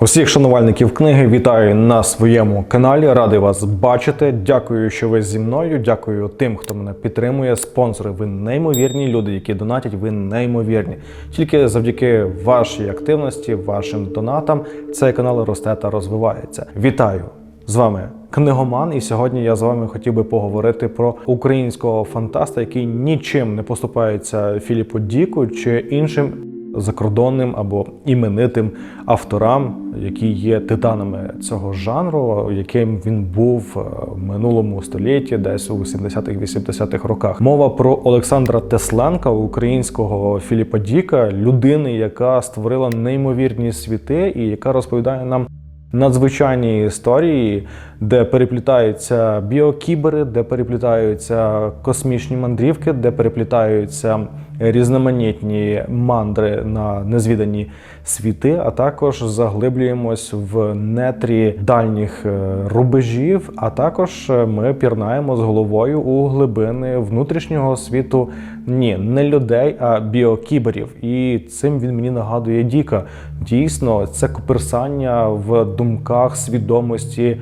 Усіх шанувальників книги вітаю на своєму каналі. Радий вас бачити. Дякую, що ви зі мною. Дякую тим, хто мене підтримує. Спонсори, ви неймовірні люди, які донатять. Ви неймовірні. Тільки завдяки вашій активності, вашим донатам, цей канал росте та розвивається. Вітаю з вами. Книгоман, і сьогодні я з вами хотів би поговорити про українського фантаста, який нічим не поступається Філіпу Діку чи іншим закордонним або іменитим авторам, які є титанами цього жанру, яким він був е, в минулому столітті, десь у 70-х-80-х роках. Мова про Олександра Тесленка, українського Філіпа Діка, людини, яка створила неймовірні світи і яка розповідає нам. Надзвичайні історії, де переплітаються біокібери, де переплітаються космічні мандрівки, де переплітаються різноманітні мандри на незвідані світи, а також заглиблюємось в нетрі дальніх е, рубежів. А також е, ми пірнаємо з головою у глибини внутрішнього світу ні, не людей, а біокіберів. І цим він мені нагадує Діка. Дійсно, це коперсання в думках свідомості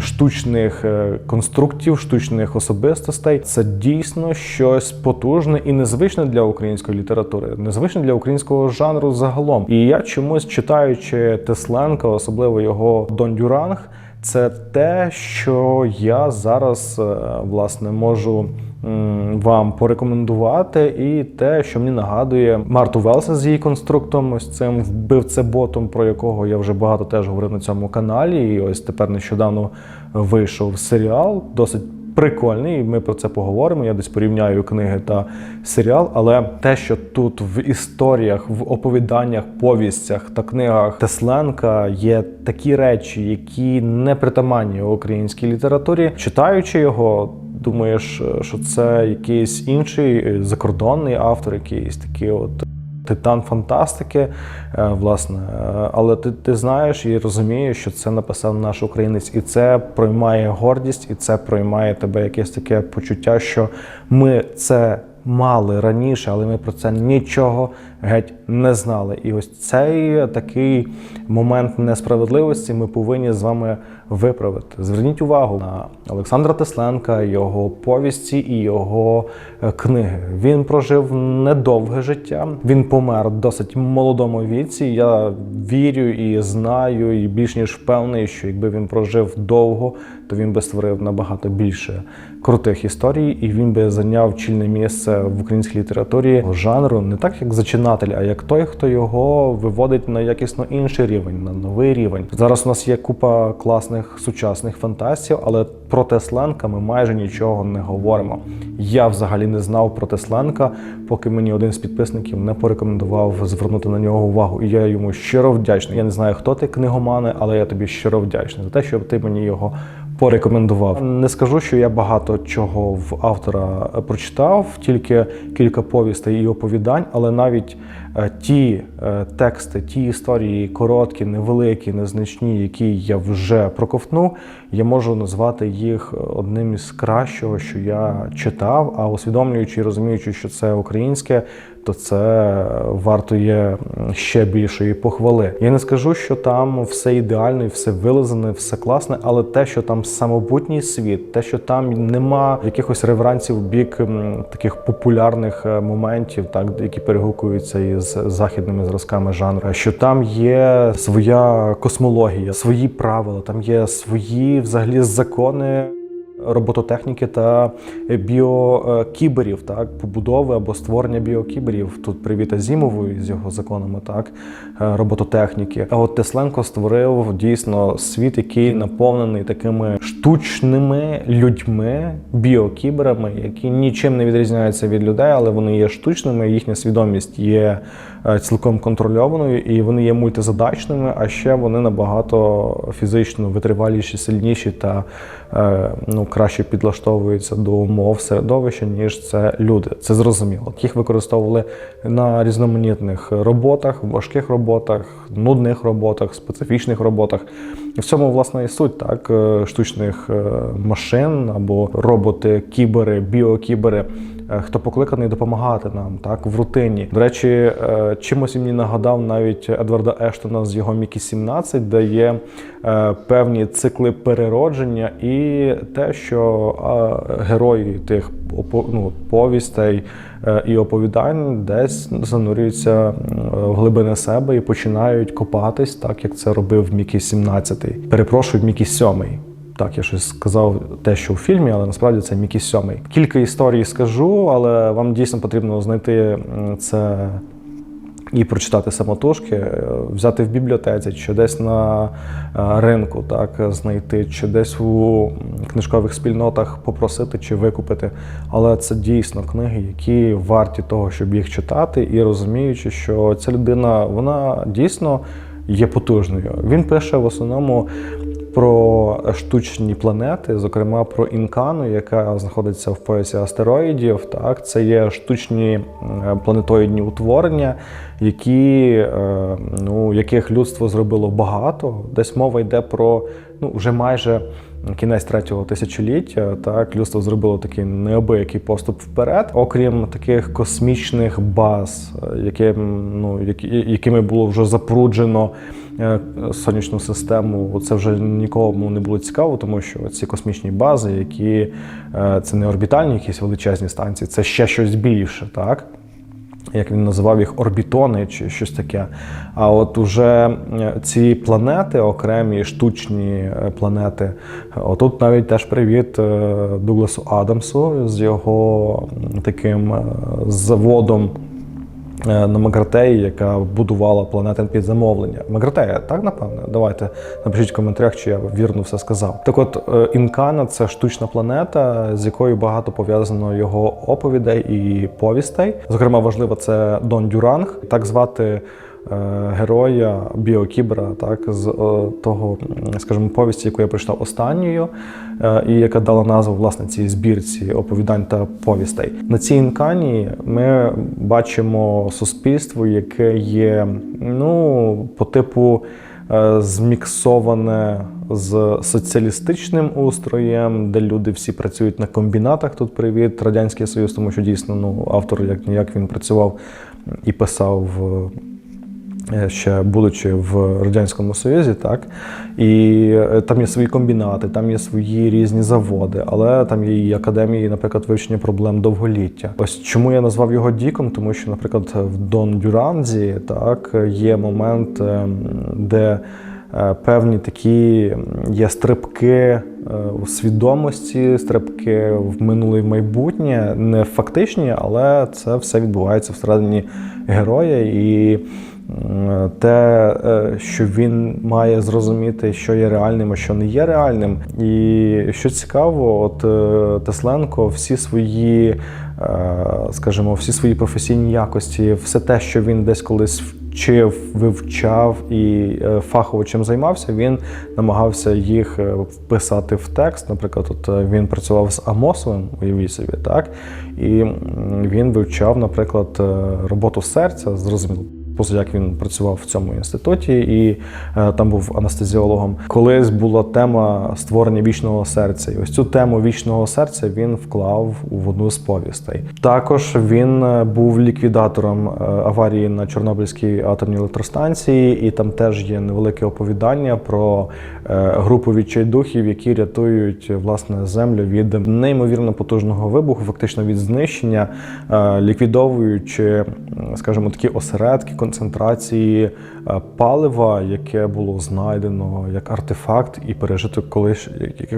штучних е, конструктів, штучних особистостей. Це дійсно щось потужне і незвичне для української літератури, незвичне для українського жанру загалом. І я чомусь читаючи Тесленка, особливо його Дон Дюранг, це те, що я зараз е, власне можу вам порекомендувати, і те, що мені нагадує Марту Велса з її конструктом, ось цим вбивцеботом, про якого я вже багато теж говорив на цьому каналі. І ось тепер нещодавно вийшов серіал, досить. Прикольний, ми про це поговоримо. Я десь порівняю книги та серіал. Але те, що тут в історіях, в оповіданнях, повістях та книгах Тесленка є такі речі, які не притаманні українській літературі, читаючи його. Думаєш, що це якийсь інший е, закордонний автор, якийсь такий от титан фантастики, е, власне. Е, Але ти, ти знаєш і розумієш, що це написав наш українець, і це проймає гордість, і це проймає тебе якесь таке почуття, що ми це. Мали раніше, але ми про це нічого геть не знали. І ось цей такий момент несправедливості ми повинні з вами виправити. Зверніть увагу на Олександра Тесленка, його повісті і його е, книги. Він прожив недовге життя. Він помер досить молодому віці. Я вірю і знаю, і більш ніж впевнений, що якби він прожив довго, то він би створив набагато більше крутих історій, і він би зайняв чільне місце в українській літературі жанру не так, як зачинатель, а як той, хто його виводить на якісно інший рівень, на новий рівень. Зараз у нас є купа класних сучасних фантастів, але про Тесленка ми майже нічого не говоримо. Я взагалі не знав про Тесленка, поки мені один з підписників не порекомендував звернути на нього увагу. І я йому щиро вдячний. Я не знаю, хто ти книгомане, але я тобі щиро вдячний за те, що ти мені його порекомендував. Не скажу, що я багато чого в автора прочитав, тільки кілька повістей і оповідань, але навіть ті е, тексти, ті історії короткі, невеликі, незначні, які я вже проковтнув, я можу назвати їх одним із кращого, що я читав. А усвідомлюючи і розуміючи, що це українське, то це вартує ще більшої похвали. Я не скажу, що там все ідеально, і все вилизане, все класне, але те, що там самобутній світ, те, що там нема якихось реверансів в бік таких популярних е, моментів, так які перегукуються із західними зразками жанру, що там є своя космологія, свої правила, там є свої взагалі закони робототехніки та біокіберів, так, побудови або створення біокіберів. Тут привіт Азімову з його законами, так, е, робототехніки. А от Тесленко створив дійсно світ, який наповнений такими штучними людьми, біокіберами, які нічим не відрізняються від людей, але вони є штучними. Їхня свідомість є е, цілком контрольованою, і вони є мультизадачними. А ще вони набагато фізично витриваліші, сильніші та е, ну краще підлаштовуються до умов середовища, ніж це люди. Це зрозуміло. Їх використовували на різноманітних роботах, важких роботах, нудних роботах, специфічних роботах. В цьому власне і суть так е, штучних е, машин або роботи, кібери, біокібери. Е, хто покликаний допомагати нам так в рутині. До речі, е, чимось мені нагадав навіть Едварда Ештона з його Мікі 17, де є е, певні цикли переродження, і те, що герої тих ну, повістей і оповідань десь занурюються в глибини себе і починають копатись, так як це робив Мікі 17. Перепрошую, Мікі 7. Так, я щось сказав те, що у фільмі, але насправді це Мікі сьомий. Кілька історій скажу, але вам дійсно потрібно знайти це і прочитати самотужки, е, взяти в бібліотеці, чи десь на е, ринку, так знайти, чи десь у книжкових спільнотах попросити чи викупити. Але це дійсно книги, які варті того, щоб їх читати, і розуміючи, що ця людина вона дійсно є потужною. Він пише в основному про штучні планети, зокрема про інкану, яка знаходиться в поясі астероїдів. Так, це є штучні е, планетоїдні утворення, які, е, ну, яких людство зробило багато. Десь мова йде про ну, вже майже кінець третього тисячоліття. Так, людство зробило такий неабиякий поступ вперед, окрім таких космічних баз, е, яким, ну, які, якими було вже запруджено е, сонячну систему. Це вже нікому не було цікаво, тому що ці космічні бази, які е, це не орбітальні якісь величезні станції, це ще щось більше, так? Як він називав їх орбітони чи щось таке. А от уже е, ці планети, окремі штучні е, планети, отут навіть теж привіт е, Дугласу Адамсу з його таким е, заводом е, на Магратеї, яка будувала планети під замовлення. Магратея, так напевно? Давайте напишіть в коментарях, чи я вірно все сказав. Так от, е, Інкана це штучна планета, з якою багато пов'язано його оповідей і повістей. Зокрема, важливо це Дон Дюранг, так звати. Е, Героя біокібера, так з е, того, скажімо, повісті, яку я прочитав останньою, е, і яка дала назву власне цій збірці оповідань та повістей. На цій інкані ми бачимо суспільство, яке є ну по типу зміксоване з соціалістичним устроєм, де люди всі працюють на комбінатах. Тут привіт Радянський Союз, тому що дійсно ну автор як ніяк він працював і писав. Е, Ще будучи в радянському союзі, так і е, там є свої комбінати, там є свої різні заводи, але там є і академії, наприклад, вивчення проблем довголіття. Ось чому я назвав його Діком, тому що, наприклад, в Дон Дюранзі так є момент, ем, де е, певні такі є стрибки е, у свідомості, стрибки в минуле і в майбутнє, не фактичні, але це все відбувається всередині героя і. Те, е, що він має зрозуміти, що є реальним, а що не є реальним. І що цікаво, от е, Тесленко всі свої, е, скажімо, всі свої професійні якості, все те, що він десь колись вчив, вивчав і фахово чим займався, він намагався їх вписати в текст. Наприклад, от він працював з Амосовим, уявіть собі, так і він вивчав, наприклад, роботу серця, зрозуміло. Поза як він працював в цьому інституті і е, там був анестезіологом. Колись була тема створення вічного серця. І ось цю тему вічного серця він вклав в одну з повістей. Також він е, був ліквідатором е, аварії на Чорнобильській атомній електростанції, і там теж є невелике оповідання про групу відчайдухів, які рятують власне землю від неймовірно потужного вибуху, фактично від знищення, ліквідовуючи, скажімо, такі осередки концентрації е, палива, яке було знайдено як артефакт і пережито колиш...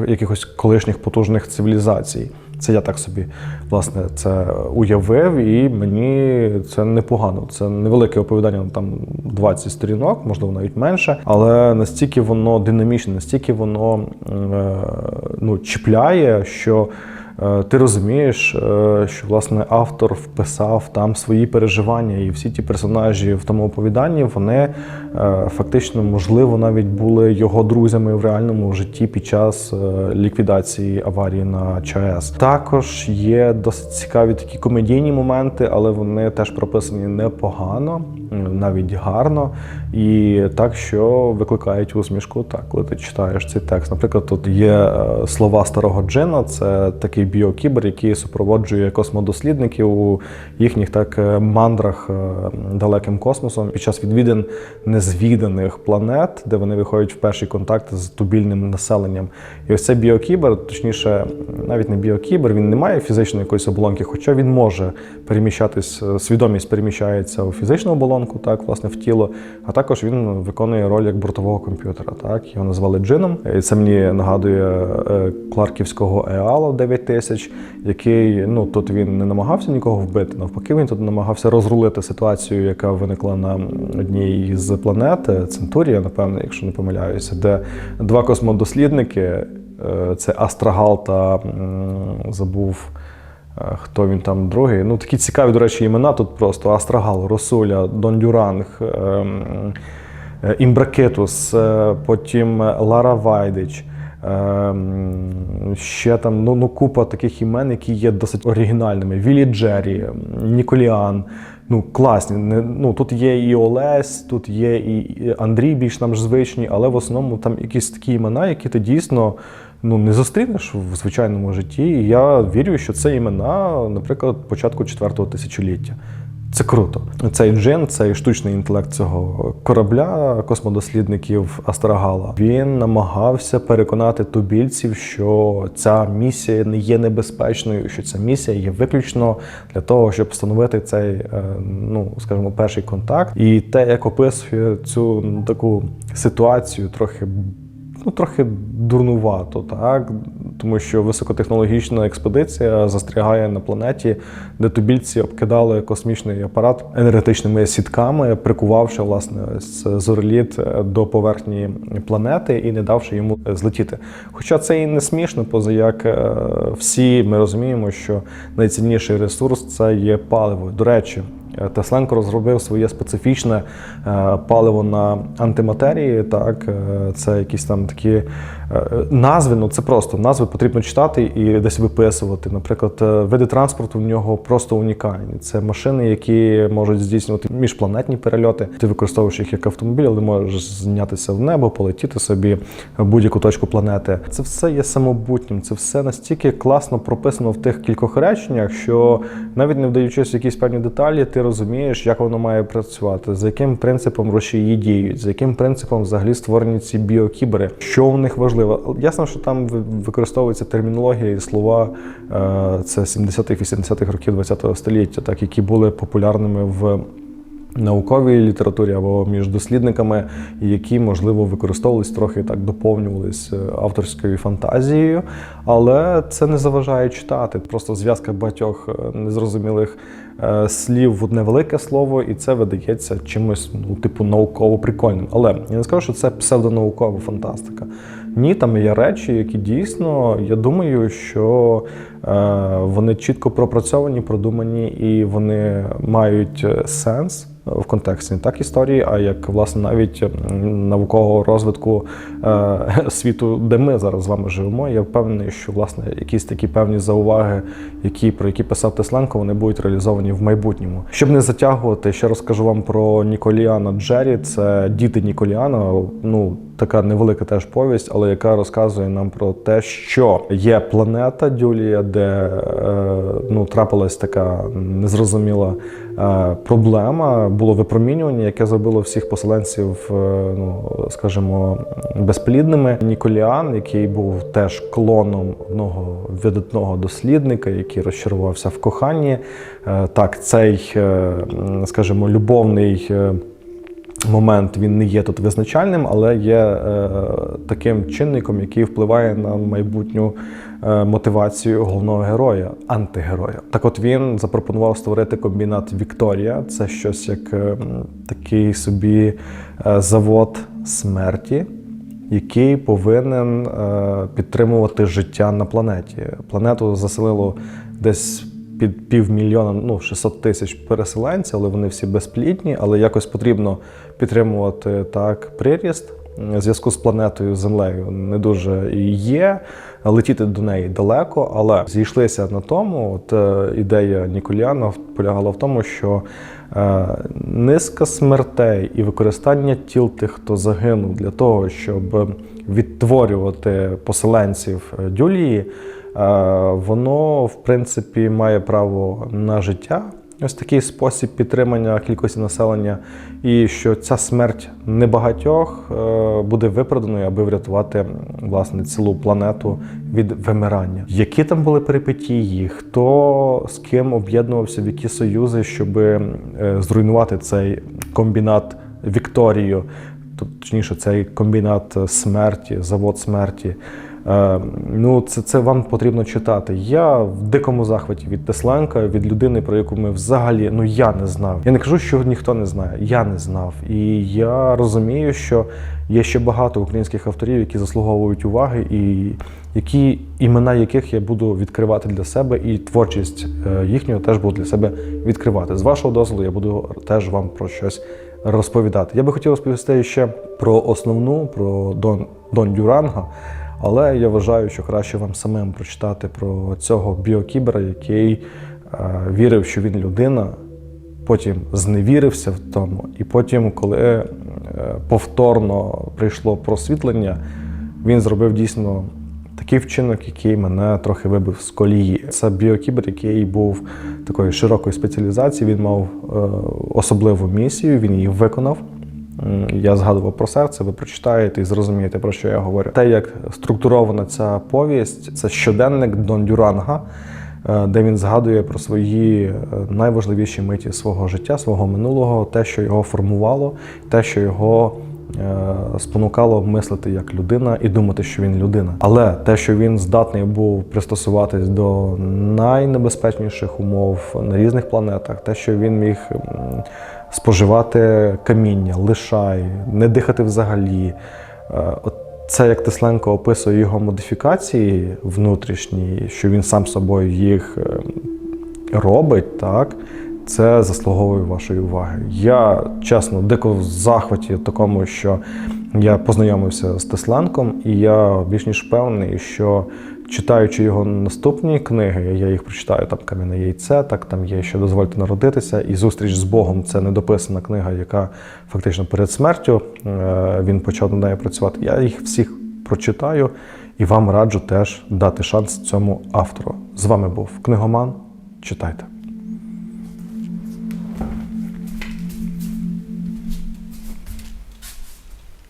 якихось колишніх потужних цивілізацій. Це я так собі власне це уявив, і мені це непогано. Це невелике оповідання, там 20 сторінок, можливо, навіть менше, але настільки воно динамічне, настільки воно е, ну, чіпляє, що ти розумієш, е, що власне автор вписав там свої переживання, і всі ті персонажі в тому оповіданні вони е, фактично, можливо, навіть були його друзями в реальному житті під час е, ліквідації аварії на ЧАЕС. Також є досить цікаві такі комедійні моменти, але вони теж прописані непогано, навіть гарно, і так, що викликають усмішку, так, коли ти читаєш цей текст. Наприклад, тут є е, слова старого Джина, це такий біокібер, який супроводжує космодослідників у їхніх так е, мандрах е, далеким космосом під час відвідин незвіданих планет, де вони виходять в перший контакт з тубільним населенням. І ось цей біокібер, точніше, навіть не біокібер, він не має фізичної якоїсь оболонки, хоча він може переміщатись, е, свідомість переміщається у фізичну оболонку, так, власне, в тіло, а також він виконує роль як бортового комп'ютера. Так, його назвали джином. І це мені нагадує Кларківського Еала 9000, який ну тут він не намагався нікого вбити. Навпаки, він тут намагався розрулити ситуацію, яка виникла на одній з планет е, Центурія, напевно, якщо не помиляюся, де два космодослідники. е, Це Астрагал та забув. е, Хто він там другий? Ну, такі цікаві, до речі, імена тут просто Астрагал, Росуля, Дондюранг, ем, Імбракетус, е, потім Лара Вайдич. Ем, Ще там ну, ну, купа таких імен, які є досить оригінальними. Вілі Джері, Ніколіан. Ну, класні. Ну, тут є і Олесь, тут є і Андрій більш нам ж звичні, але в основному там якісь такі імена, які ти дійсно ну, не зустрінеш в звичайному житті. І я вірю, що це імена, наприклад, початку четвертого тисячоліття. Це круто. Цей джин, цей штучний інтелект цього корабля космодослідників Астрагала. Він намагався переконати тубільців, що ця місія не є небезпечною, що ця місія є виключно для того, щоб встановити цей, е, ну скажімо, перший контакт. І те, як описує цю таку ситуацію, трохи ну, трохи дурнувато, так? Тому що високотехнологічна експедиція застрягає на планеті, де тубільці обкидали космічний апарат енергетичними сітками, прикувавши власне зореліт до поверхні планети і не давши йому злетіти. Хоча це і не смішно, поза як е, всі ми розуміємо, що найцінніший ресурс це є паливо. До речі. Е, Тесленко розробив своє специфічне е, паливо на антиматерії. Так, е, це якісь там такі назви. Ну це просто назви потрібно читати і десь виписувати. Наприклад, види транспорту в нього просто унікальні. Це машини, які можуть здійснювати міжпланетні перельоти. Ти використовуєш їх як автомобіль, але можеш знятися в небо, полетіти собі в будь-яку точку планети. Це все є самобутнім. Це все настільки класно прописано в тих кількох реченнях, що навіть не вдаючись в якісь певні деталі, ти розумієш, як воно має працювати, за яким принципом рушії діють, за яким принципом взагалі створені ці біокібери, що в них важливо. Ясно, що там використовується термінологія і слова е, це 70-х-80-х років ХХ століття, так які були популярними в науковій літературі або між дослідниками, які, можливо, використовувались трохи так доповнювались е, авторською фантазією, але це не заважає читати. Просто зв'язка багатьох е, незрозумілих е, слів в одне велике слово, і це видається чимось, ну, типу, науково прикольним. Але я не скажу, що це псевдонаукова фантастика. Ні, там є речі, які дійсно, я думаю, що вони чітко пропрацьовані, продумані і вони мають сенс в контексті не так історії, а як власне навіть наукового розвитку е, світу, де ми зараз з вами живемо. Я впевнений, що власне якісь такі певні зауваги, які про які писав Тесленко, вони будуть реалізовані в майбутньому. Щоб не затягувати, ще розкажу вам про Ніколіана Джері. Це діти Ніколіана. Ну така невелика теж повість, але яка розказує нам про те, що є планета Дюлія, де е, ну трапилась така незрозуміла е, проблема. Було випромінювання, яке зробило всіх поселенців, е, ну скажімо, безплідними. Ніколіан, який був теж клоном одного видатного дослідника, який розчарувався в коханні. Так, цей, скажімо, любовний. Момент він не є тут визначальним, але є е, таким чинником, який впливає на майбутню е, мотивацію головного героя, антигероя. Так, от він запропонував створити комбінат Вікторія. Це щось як е, такий собі е, завод смерті. Який повинен е, підтримувати життя на планеті. Планету заселило десь під півмільйона, ну 600 тисяч переселенців, але вони всі безплідні, але якось потрібно підтримувати так приріст. Зв'язку з планетою Землею не дуже є. Летіти до неї далеко, але зійшлися на тому. От е, ідея Ніколіана полягала в тому, що е, низка смертей і використання тіл тих, хто загинув, для того, щоб відтворювати поселенців е, Дюлії, воно, в принципі, має право на життя. Ось такий спосіб підтримання кількості населення, і що ця смерть небагатьох е, буде виправданою, аби врятувати власне цілу планету від вимирання. Які там були перипетії, хто з ким об'єднувався, в які союзи, щоб е, зруйнувати цей комбінат Вікторію, тобто, точніше, цей комбінат смерті, завод смерті. Е, Ну, це, це вам потрібно читати. Я в дикому захваті від Тесленка, від людини, про яку ми взагалі ну я не знав. Я не кажу, що ніхто не знає. Я не знав. І я розумію, що є ще багато українських авторів, які заслуговують уваги, і які імена яких я буду відкривати для себе, і творчість е, їхнього теж буду для себе відкривати. З вашого дозволу я буду теж вам про щось розповідати. Я би хотів розповісти ще про основну, про Дон, Дон Дюранга. Але я вважаю, що краще вам самим прочитати про цього біокібера, який е, вірив, що він людина, потім зневірився в тому, і потім, коли е, повторно прийшло просвітлення, він зробив дійсно такий вчинок, який мене трохи вибив з колії. Це біокібер, який був такої широкої спеціалізації. Він мав е, особливу місію, він її виконав. Я згадував про серце, ви прочитаєте і зрозумієте, про що я говорю. Те, як структурована ця повість, це щоденник Дон Дюранга, е, де він згадує про свої е, найважливіші миті свого життя, свого минулого, те, що його формувало, те, що його е, спонукало мислити як людина і думати, що він людина. Але те, що він здатний був пристосуватись до найнебезпечніших умов на різних планетах, те, що він міг споживати каміння, лишай, не дихати взагалі. Е, от Це як Тесленко описує його модифікації внутрішні, що він сам собою їх е, робить, так. Це заслуговує вашої уваги. Я чесно дико в захваті такому, що я познайомився з Тесленком, і я більш ніж впевнений, що читаючи його наступні книги, я їх прочитаю там Кам'яне яйце, так там є ще дозвольте народитися. І зустріч з Богом це недописана книга, яка фактично перед смертю е, він почав над нею працювати. Я їх всіх прочитаю і вам раджу теж дати шанс цьому автору. З вами був книгоман. Читайте.